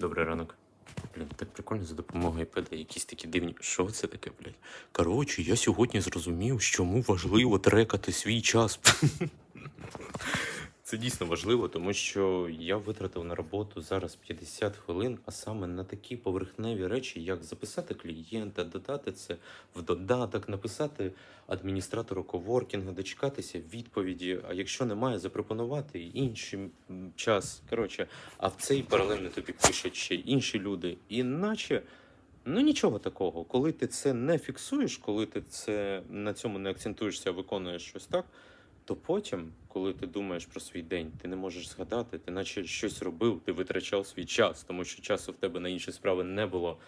Добрий ранок. Блін, так прикольно за допомогою ПД якісь такі дивні. Що це таке, блядь? Коротше, я сьогодні зрозумів, чому важливо трекати свій час. Це дійсно важливо, тому що я витратив на роботу зараз 50 хвилин, а саме на такі поверхневі речі, як записати клієнта, додати це в додаток, написати адміністратору коворкінгу, дочекатися відповіді. А якщо немає, запропонувати інший час. Коротше, а в цей паралельно тобі пишуть ще інші люди. Іначе. Ну нічого такого. Коли ти це не фіксуєш, коли ти це на цьому не акцентуєшся, виконуєш щось так, то потім, коли ти думаєш про свій день, ти не можеш згадати, ти наче щось робив, ти витрачав свій час, тому що часу в тебе на інші справи не було,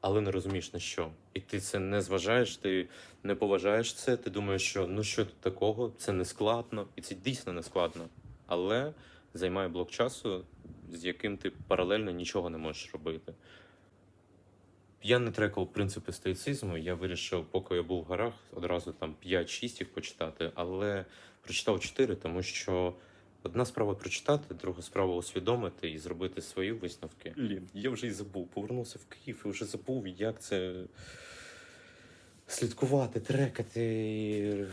але не розумієш на що. І ти це не зважаєш, ти не поважаєш це, ти думаєш, що ну що тут такого, це не складно, і це дійсно не складно. Але займає блок часу, з яким ти паралельно нічого не можеш робити. Я не трекав принципи стоїцизму. Я вирішив, поки я був в горах, одразу там 5-6 їх почитати, але прочитав 4, тому що одна справа прочитати, друга справа усвідомити і зробити свої висновки. Блін, я вже й забув. Повернувся в Київ і вже забув, як це слідкувати, трекати.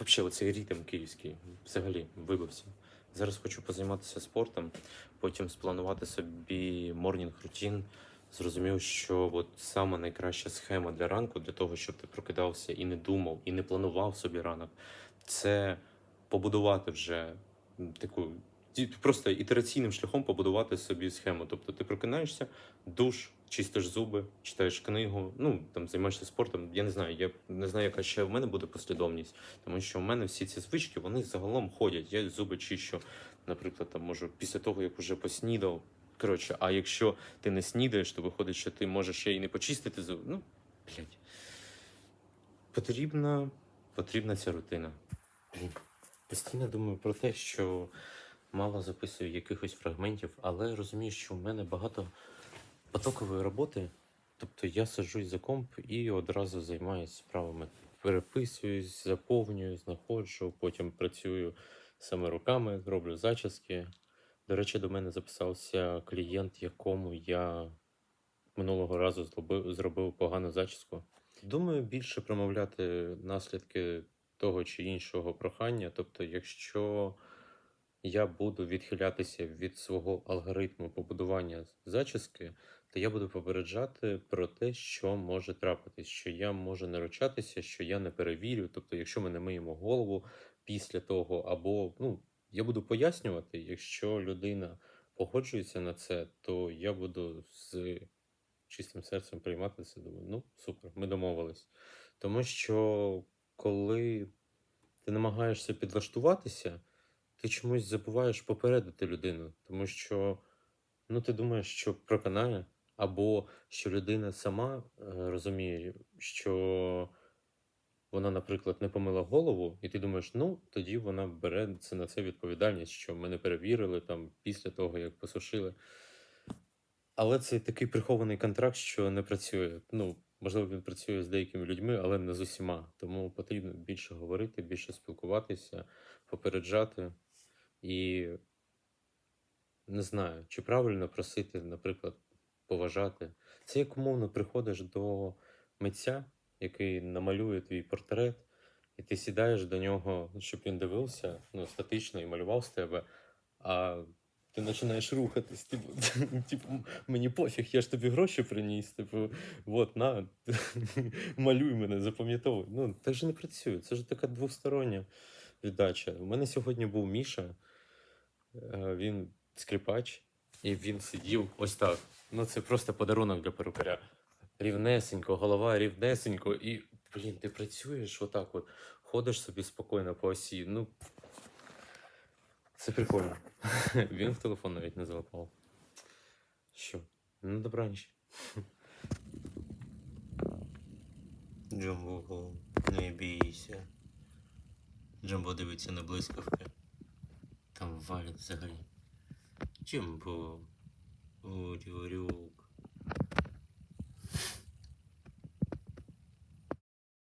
Взагалі, оцей ритм київський взагалі вибився. Зараз хочу позайматися спортом, потім спланувати собі морнінг рутін. Зрозумів, що от саме найкраща схема для ранку, для того, щоб ти прокидався і не думав, і не планував собі ранок, це побудувати вже таку просто ітераційним шляхом побудувати собі схему. Тобто ти прокинаєшся, душ, чистиш зуби, читаєш книгу, ну там займаєшся спортом. Я не знаю, я не знаю, яка ще в мене буде послідовність, тому що в мене всі ці звички вони загалом ходять. Я зуби чищу, наприклад, там можу після того, як вже поснідав. Коротше, а якщо ти не снідаєш, то виходить, що ти можеш ще й не почистити зуби. Ну, блядь. Потрібна, потрібна ця рутина. Блін. Постійно думаю про те, що мало записую якихось фрагментів, але розумію, що в мене багато потокової роботи. Тобто я саджусь за комп і одразу займаюся справами. Переписуюсь, заповнюю, знаходжу, потім працюю саме руками, роблю зачіски. До речі, до мене записався клієнт, якому я минулого разу зробив, зробив погану зачіску. Думаю, більше промовляти наслідки того чи іншого прохання. Тобто, якщо я буду відхилятися від свого алгоритму побудування зачіски, то я буду попереджати про те, що може трапитись, що я можу не ручатися, що я не перевірю. Тобто, якщо ми не миємо голову після того, або ну, я буду пояснювати, якщо людина погоджується на це, то я буду з чистим серцем приймати це. Думаю, ну супер, ми домовились. Тому що коли ти намагаєшся підлаштуватися, ти чомусь забуваєш попередити людину, тому що ну, ти думаєш, що проканає, або що людина сама е, розуміє, що вона, наприклад, не помила голову, і ти думаєш, ну тоді вона бере це на це відповідальність, що ми не перевірили там після того, як посушили. Але це такий прихований контракт, що не працює. Ну, можливо, він працює з деякими людьми, але не з усіма. Тому потрібно більше говорити, більше спілкуватися, попереджати. І не знаю, чи правильно просити, наприклад, поважати. Це як умовно приходиш до митця, який намалює твій портрет, і ти сідаєш до нього, щоб він дивився ну, статично і малював з тебе, а ти починаєш рухатись. Типу, типу, мені пофіг, я ж тобі гроші приніс. Типу, от на, малюй мене, запам'ятовуй. Ну, так же не працює. Це ж така двостороння віддача. У мене сьогодні був Міша, е, він скрипач, і він сидів ось так. Ну, це просто подарунок для перукаря. Рівнесенько, голова рівнесенько, і, блін, ти працюєш отак от, ходиш собі спокійно по осі. Ну, це прикольно. Він в телефон навіть не залипав. Що? Ну, добраніч. Джамбо, не бійся. Джамбо дивиться на блискавки. Там валять взагалі. Джамбо. О, Діварюк.